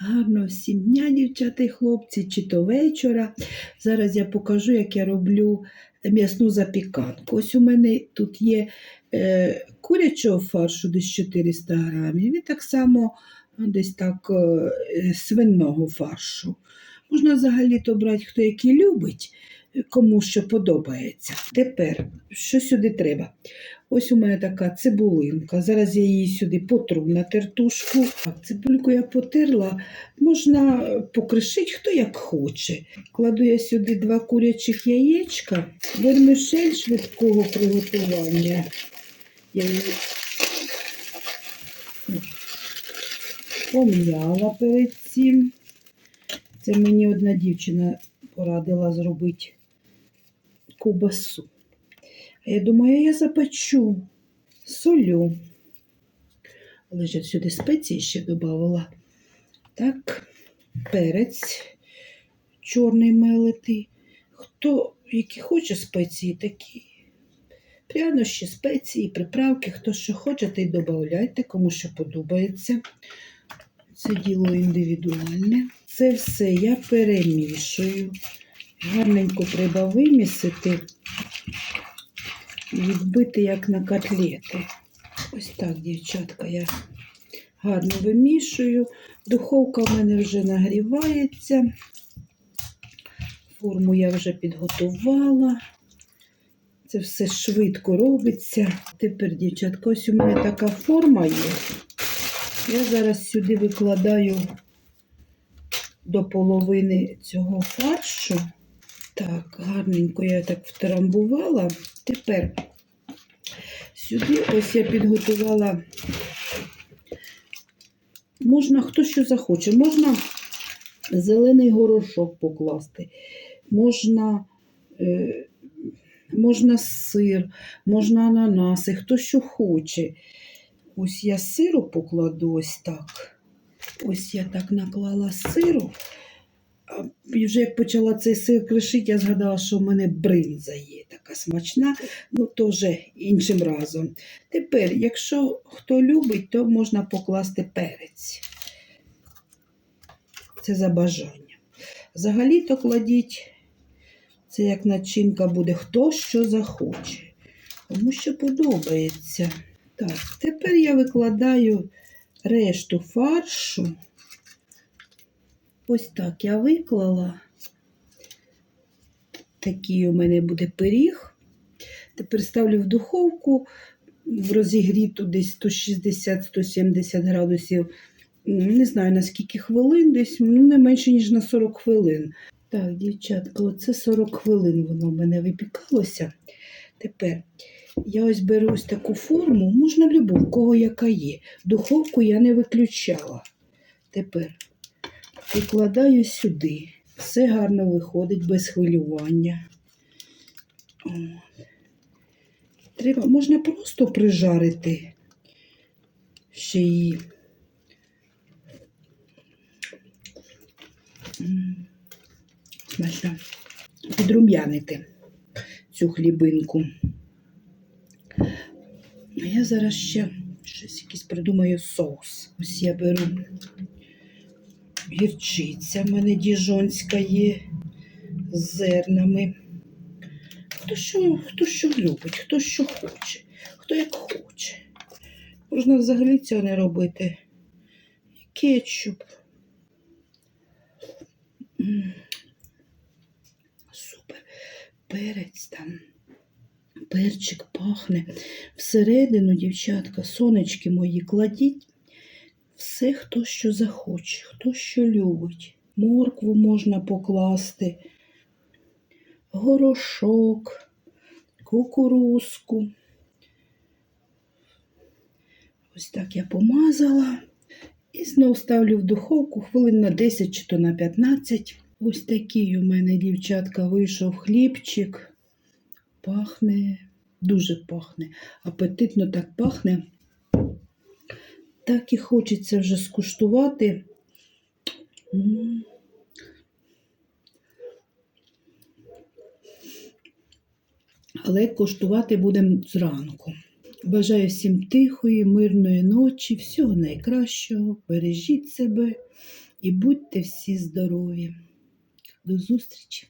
Гарно всім дівчата і хлопці, чи то вечора. Зараз я покажу, як я роблю м'ясну запіканку. Ось у мене тут є е, курячого фаршу десь 400 грамів, і так само ну, десь так е, свиного фаршу. Можна взагалі-то брати, хто який любить, кому що подобається. Тепер, що сюди треба? Ось у мене така цибулинка. Зараз я її сюди потру на тертушку. Так, цибульку я потерла. Можна покришити, хто як хоче. Кладу я сюди два курячих яєчка, вермишель швидкого приготування. Я її пом'яла перед цим. Це мені одна дівчина порадила зробити ковбасу. Я думаю, я запечу солю. Лежать сюди спеції ще додавала. Так, перець чорний мелитий. Хто які хоче спеції, такі. Прянощі, спеції, приправки, хто що хоче, те й додавайте, кому що подобається. Це діло індивідуальне. Це все я перемішую. Гарненько треба вимісити і відбити як на котлети. Ось так, дівчатка, я гарно вимішую. Духовка в мене вже нагрівається. Форму я вже підготувала. Це все швидко робиться. Тепер, дівчатка, ось у мене така форма є. Я зараз сюди викладаю до половини цього фаршу. Так, гарненько я так втрамбувала. Тепер сюди ось я підготувала. Можна хто що захоче, можна зелений горошок покласти, можна, е, можна сир, можна ананаси, хто що хоче. Ось я сиру покладу ось так. Ось я так наклала сиру. Вже як почала цей сир кришити, я згадала, що в мене бринза є така смачна, ну то вже іншим разом. Тепер, якщо хто любить, то можна покласти перець. Це за бажання. Взагалі-то кладіть, це як начинка буде, хто що захоче. Кому що подобається. Так, тепер я викладаю решту фаршу. Ось так я виклала. Такий у мене буде пиріг. Тепер ставлю в духовку в розігріту десь 160-170 градусів. Не знаю на скільки хвилин, десь ну, не менше, ніж на 40 хвилин. Так, дівчатка, оце 40 хвилин воно в мене випікалося. Тепер я ось беру ось таку форму, можна любу, в кого яка є. Духовку я не виключала. Тепер викладаю сюди. Все гарно виходить без хвилювання. Треба, можна просто прижарити ще її. М, Смачно. Підрум'янити цю хлібинку. А я зараз ще щось якийсь придумаю соус. Ось я беру гірчиця, в мене діжонська є з зернами. Хто що, хто що любить, хто що хоче, хто як хоче. Можна взагалі цього не робити. Кетчуп. Супер. Перець там. Перчик пахне. Всередину, дівчатка, сонечки мої, кладіть все, хто що захоче, хто що любить. Моркву можна покласти, горошок, кукурузку. Ось так я помазала. І знов ставлю в духовку хвилин на 10 чи то на 15. Ось такий у мене, дівчатка, вийшов хлібчик. Пахне, дуже пахне. Апетитно так пахне. Так і хочеться вже скуштувати. Але коштувати будемо зранку. Бажаю всім тихої, мирної ночі, всього найкращого. Бережіть себе, і будьте всі здорові. До зустрічі!